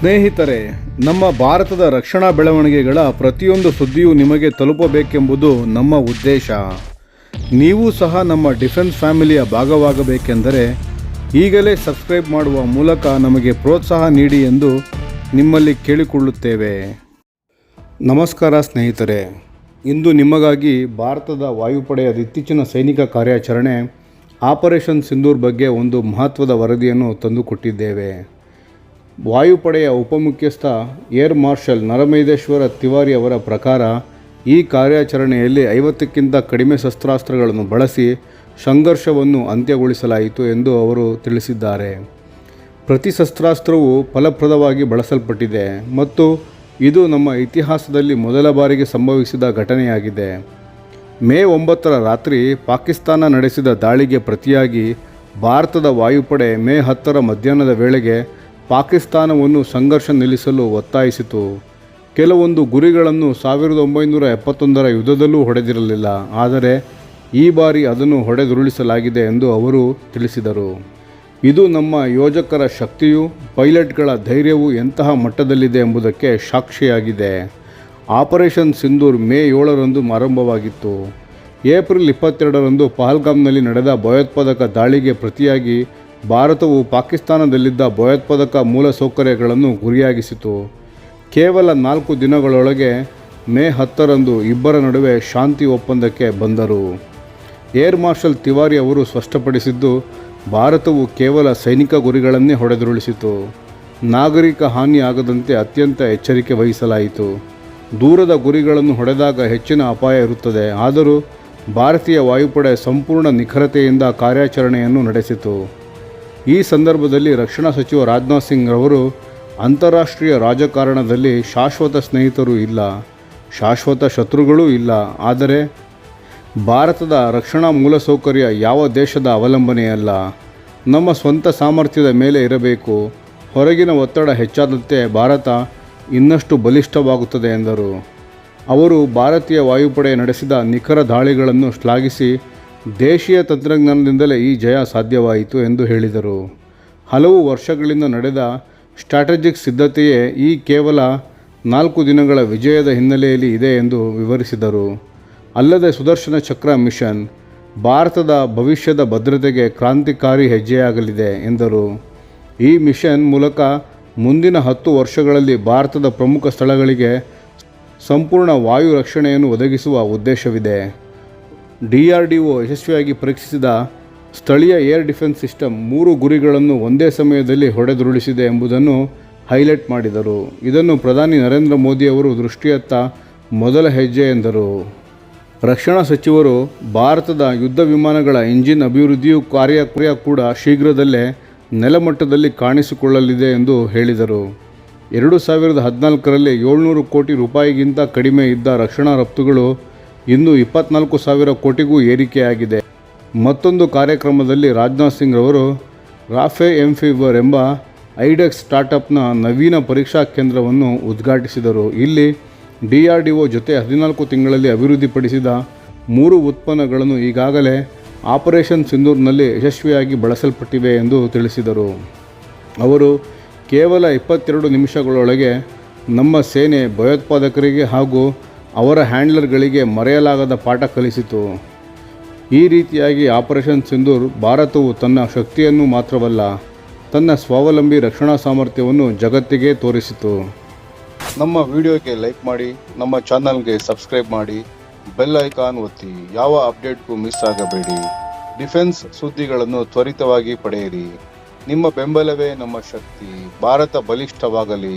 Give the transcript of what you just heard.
ಸ್ನೇಹಿತರೆ, ನಮ್ಮ ಭಾರತದ ರಕ್ಷಣಾ ಬೆಳವಣಿಗೆಗಳ ಪ್ರತಿಯೊಂದು ಸುದ್ದಿಯೂ ನಿಮಗೆ ತಲುಪಬೇಕೆಂಬುದು ನಮ್ಮ ಉದ್ದೇಶ. ನೀವು ಸಹ ನಮ್ಮ ಡಿಫೆನ್ಸ್ ಫ್ಯಾಮಿಲಿಯ ಭಾಗವಾಗಬೇಕೆಂದರೆ, ಈಗಲೇ ಸಬ್ಸ್ಕ್ರೈಬ್ ಮಾಡುವ ಮೂಲಕ ನಮಗೆ ಪ್ರೋತ್ಸಾಹ ನೀಡಿ ಎಂದು ನಿಮ್ಮಲ್ಲಿ ಕೇಳಿಕೊಳ್ಳುತ್ತೇವೆ. ನಮಸ್ಕಾರ ಸ್ನೇಹಿತರೆ. ಇಂದು ನಿಮಗಾಗಿ ಭಾರತದ ವಾಯುಪಡೆಯ ಇತ್ತೀಚಿನ ಸೈನಿಕ ಕಾರ್ಯಾಚರಣೆ ಆಪರೇಷನ್ ಸಿಂಧೂರ್ ಬಗ್ಗೆ ಒಂದು ಮಹತ್ವದ ವರದಿಯನ್ನು ತಂದುಕೊಟ್ಟಿದ್ದೇವೆ. ವಾಯುಪಡೆಯ ಉಪಮುಖ್ಯಸ್ಥ ಏರ್ ಮಾರ್ಷಲ್ ನರಮೈದೇಶ್ವರ ತಿವಾರಿ ಅವರ ಪ್ರಕಾರ, ಈ ಕಾರ್ಯಾಚರಣೆಯಲ್ಲಿ ಐವತ್ತಕ್ಕಿಂತ ಕಡಿಮೆ ಶಸ್ತ್ರಾಸ್ತ್ರಗಳನ್ನು ಬಳಸಿ ಸಂಘರ್ಷವನ್ನು ಅಂತ್ಯಗೊಳಿಸಲಾಯಿತು ಎಂದು ಅವರು ತಿಳಿಸಿದ್ದಾರೆ. ಪ್ರತಿ ಶಸ್ತ್ರಾಸ್ತ್ರವು ಫಲಪ್ರದವಾಗಿ ಬಳಸಲ್ಪಟ್ಟಿದೆ ಮತ್ತು ಇದು ನಮ್ಮ ಇತಿಹಾಸದಲ್ಲಿ ಮೊದಲ ಬಾರಿಗೆ ಸಂಭವಿಸಿದ ಘಟನೆಯಾಗಿದೆ. ಮೇ ಒಂಬತ್ತರ ರಾತ್ರಿ ಪಾಕಿಸ್ತಾನ ನಡೆಸಿದ ದಾಳಿಗೆ ಪ್ರತಿಯಾಗಿ ಭಾರತದ ವಾಯುಪಡೆ ಮೇ ಹತ್ತರ ಮಧ್ಯಾಹ್ನದ ವೇಳೆಗೆ ಪಾಕಿಸ್ತಾನವನ್ನು ಸಂಘರ್ಷ ನಿಲ್ಲಿಸಲು ಒತ್ತಾಯಿಸಿತು. ಕೆಲವೊಂದು ಗುರಿಗಳನ್ನು ಸಾವಿರದ ಒಂಬೈನೂರ ಎಪ್ಪತ್ತೊಂದರ ಯುದ್ಧದಲ್ಲೂ ಹೊಡೆದಿರಲಿಲ್ಲ. ಆದರೆ ಈ ಬಾರಿ ಅದನ್ನು ಹೊಡೆದುರುಳಿಸಲಾಗಿದೆ ಎಂದು ಅವರು ತಿಳಿಸಿದರು. ಇದು ನಮ್ಮ ಯೋಜಕರ ಶಕ್ತಿಯು, ಪೈಲಟ್ಗಳ ಧೈರ್ಯವು ಎಂತಹ ಮಟ್ಟದಲ್ಲಿದೆ ಎಂಬುದಕ್ಕೆ ಸಾಕ್ಷಿಯಾಗಿದೆ. ಆಪರೇಷನ್ ಸಿಂಧೂರ್ ಮೇ ಏಳರಂದು ಆರಂಭವಾಗಿತ್ತು. ಏಪ್ರಿಲ್ ಇಪ್ಪತ್ತೆರಡರಂದು ಪಹಲ್ಗಾಮ್ನಲ್ಲಿ ನಡೆದ ಭಯೋತ್ಪಾದಕ ದಾಳಿಗೆ ಪ್ರತಿಯಾಗಿ ಭಾರತವು ಪಾಕಿಸ್ತಾನದಲ್ಲಿದ್ದ ಭಯೋತ್ಪಾದಕ ಮೂಲಸೌಕರ್ಯಗಳನ್ನು ಗುರಿಯಾಗಿಸಿತು. ಕೇವಲ ನಾಲ್ಕು ದಿನಗಳೊಳಗೆ ಮೇ ಹತ್ತರಂದು ಇಬ್ಬರ ನಡುವೆ ಶಾಂತಿ ಒಪ್ಪಂದಕ್ಕೆ ಬಂದರು. ಏರ್ ಮಾರ್ಷಲ್ ತಿವಾರಿ ಅವರು ಸ್ಪಷ್ಟಪಡಿಸಿದ್ದು, ಭಾರತವು ಕೇವಲ ಸೈನಿಕ ಗುರಿಗಳನ್ನೇ ಹೊಡೆದುರುಳಿಸಿತು. ನಾಗರಿಕ ಹಾನಿ ಆಗದಂತೆ ಅತ್ಯಂತ ಎಚ್ಚರಿಕೆ ವಹಿಸಲಾಯಿತು. ದೂರದ ಗುರಿಗಳನ್ನು ಹೊಡೆದಾಗ ಹೆಚ್ಚಿನ ಅಪಾಯ ಇರುತ್ತದೆ. ಆದರೂ ಭಾರತೀಯ ವಾಯುಪಡೆ ಸಂಪೂರ್ಣ ನಿಖರತೆಯಿಂದ ಕಾರ್ಯಾಚರಣೆಯನ್ನು ನಡೆಸಿತು. ಈ ಸಂದರ್ಭದಲ್ಲಿ ರಕ್ಷಣಾ ಸಚಿವ ರಾಜನಾಥ್ ಸಿಂಗ್ ರವರು ಅಂತಾರಾಷ್ಟ್ರೀಯ ರಾಜಕಾರಣದಲ್ಲಿ ಶಾಶ್ವತ ಸ್ನೇಹಿತರು ಇಲ್ಲ, ಶಾಶ್ವತ ಶತ್ರುಗಳೂ ಇಲ್ಲ. ಆದರೆ ಭಾರತದ ರಕ್ಷಣಾ ಮೂಲಸೌಕರ್ಯ ಯಾವ ದೇಶದ ಅವಲಂಬನೆಯಲ್ಲ ನಮ್ಮ ಸ್ವಂತ ಸಾಮರ್ಥ್ಯದ ಮೇಲೆ ಇರಬೇಕು. ಹೊರಗಿನ ಒತ್ತಡ ಹೆಚ್ಚಾದಂತೆ ಭಾರತ ಇನ್ನಷ್ಟು ಬಲಿಷ್ಠವಾಗುತ್ತದೆ ಎಂದರು. ಅವರು ಭಾರತೀಯ ವಾಯುಪಡೆ ನಡೆಸಿದ ನಿಖರ ದಾಳಿಗಳನ್ನು ಶ್ಲಾಘಿಸಿ ದೇಶೀಯ ತಂತ್ರಜ್ಞಾನದಿಂದಲೇ ಈ ಜಯ ಸಾಧ್ಯವಾಯಿತು ಎಂದು ಹೇಳಿದರು. ಹಲವು ವರ್ಷಗಳಿಂದ ನಡೆದ ಸ್ಟ್ರಾಟಜಿಕ್ ಸಿದ್ಧತೆಯೇ ಈ ಕೇವಲ ನಾಲ್ಕು ದಿನಗಳ ವಿಜಯದ ಹಿನ್ನೆಲೆಯಲ್ಲಿ ಇದೆ ಎಂದು ವಿವರಿಸಿದರು. ಅಲ್ಲದೆ ಸುದರ್ಶನ ಚಕ್ರ ಮಿಷನ್ ಭಾರತದ ಭವಿಷ್ಯದ ಭದ್ರತೆಗೆ ಕ್ರಾಂತಿಕಾರಿ ಹೆಜ್ಜೆಯಾಗಲಿದೆ ಎಂದರು. ಈ ಮಿಷನ್ ಮೂಲಕ ಮುಂದಿನ ಹತ್ತು ವರ್ಷಗಳಲ್ಲಿ ಭಾರತದ ಪ್ರಮುಖ ಸ್ಥಳಗಳಿಗೆ ಸಂಪೂರ್ಣ ವಾಯು ರಕ್ಷಣೆಯನ್ನು ಒದಗಿಸುವ ಉದ್ದೇಶವಿದೆ. ಡಿ ಆರ್ ಡಿ ಯಶಸ್ವಿಯಾಗಿ ಪರೀಕ್ಷಿಸಿದ ಸ್ಥಳೀಯ ಏರ್ ಡಿಫೆನ್ಸ್ ಸಿಸ್ಟಮ್ ಮೂರು ಗುರಿಗಳನ್ನು ಒಂದೇ ಸಮಯದಲ್ಲಿ ಹೊಡೆದುರುಳಿಸಿದೆ ಎಂಬುದನ್ನು ಹೈಲೈಟ್ ಮಾಡಿದರು. ಇದನ್ನು ಪ್ರಧಾನಿ ನರೇಂದ್ರ ಮೋದಿಯವರು ದೃಷ್ಟಿಯತ್ತ ಮೊದಲ ಹೆಜ್ಜೆ ಎಂದರು. ರಕ್ಷಣಾ ಸಚಿವರು ಭಾರತದ ಯುದ್ಧ ವಿಮಾನಗಳ ಇಂಜಿನ್ ಅಭಿವೃದ್ಧಿಯು ಕಾರ್ಯ ಕಾರ್ಯ ಕೂಡ ಶೀಘ್ರದಲ್ಲೇ ನೆಲಮಟ್ಟದಲ್ಲಿ ಕಾಣಿಸಿಕೊಳ್ಳಲಿದೆ ಎಂದು ಹೇಳಿದರು. ಎರಡು ಸಾವಿರದ ಹದಿನಾಲ್ಕರಲ್ಲಿ ಏಳ್ನೂರು ಕೋಟಿ ರೂಪಾಯಿಗಿಂತ ಕಡಿಮೆ ಇದ್ದ ರಕ್ಷಣಾ ರಫ್ತುಗಳು ಇಂದು ಇಪ್ಪತ್ನಾಲ್ಕು ಸಾವಿರ ಕೋಟಿಗೂ ಏರಿಕೆಯಾಗಿದೆ. ಮತ್ತೊಂದು ಕಾರ್ಯಕ್ರಮದಲ್ಲಿ ರಾಜನಾಥ್ ಸಿಂಗ್ ರವರು ರಾಫೆ ಎಂಫಿವರ್ ಎಂಬ ಐಡೆಕ್ಸ್ ಸ್ಟಾರ್ಟಪ್ನ ನವೀನ ಪರೀಕ್ಷಾ ಕೇಂದ್ರವನ್ನು ಉದ್ಘಾಟಿಸಿದರು. ಇಲ್ಲಿ ಡಿ ಆರ್ ಡಿ ಒ ಜೊತೆ ಹದಿನಾಲ್ಕು ತಿಂಗಳಲ್ಲಿ ಅಭಿವೃದ್ಧಿಪಡಿಸಿದ ಮೂರು ಉತ್ಪನ್ನಗಳನ್ನು ಈಗಾಗಲೇ ಆಪರೇಷನ್ ಸಿಂಧೂರ್ನಲ್ಲಿ ಯಶಸ್ವಿಯಾಗಿ ಬಳಸಲ್ಪಟ್ಟಿವೆ ಎಂದು ತಿಳಿಸಿದರು. ಅವರು ಕೇವಲ ಇಪ್ಪತ್ತೆರಡು ನಿಮಿಷಗಳೊಳಗೆ ನಮ್ಮ ಸೇನೆ ಭಯೋತ್ಪಾದಕರಿಗೆ ಹಾಗೂ ಅವರ ಹ್ಯಾಂಡ್ಲರ್ಗಳಿಗೆ ಮರೆಯಲಾಗದ ಪಾಠ ಕಲಿಸಿತು. ಈ ರೀತಿಯಾಗಿ ಆಪರೇಷನ್ ಸಿಂಧೂರ್ ಭಾರತವು ತನ್ನ ಶಕ್ತಿಯನ್ನು ಮಾತ್ರವಲ್ಲ, ತನ್ನ ಸ್ವಾವಲಂಬಿ ರಕ್ಷಣಾ ಸಾಮರ್ಥ್ಯವನ್ನು ಜಗತ್ತಿಗೆ ತೋರಿಸಿತು. ನಮ್ಮ ವಿಡಿಯೋಗೆ ಲೈಕ್ ಮಾಡಿ, ನಮ್ಮ ಚಾನಲ್ಗೆ ಸಬ್ಸ್ಕ್ರೈಬ್ ಮಾಡಿ, ಬೆಲ್ ಐಕಾನ್ ಒತ್ತಿ, ಯಾವ ಅಪ್ಡೇಟ್ಗೂ ಮಿಸ್ ಆಗಬೇಡಿ. ಡಿಫೆನ್ಸ್ ಸುದ್ದಿಗಳನ್ನು ತ್ವರಿತವಾಗಿ ಪಡೆಯಿರಿ. ನಿಮ್ಮ ಬೆಂಬಲವೇ ನಮ್ಮ ಶಕ್ತಿ. ಭಾರತ ಬಲಿಷ್ಠವಾಗಲಿ.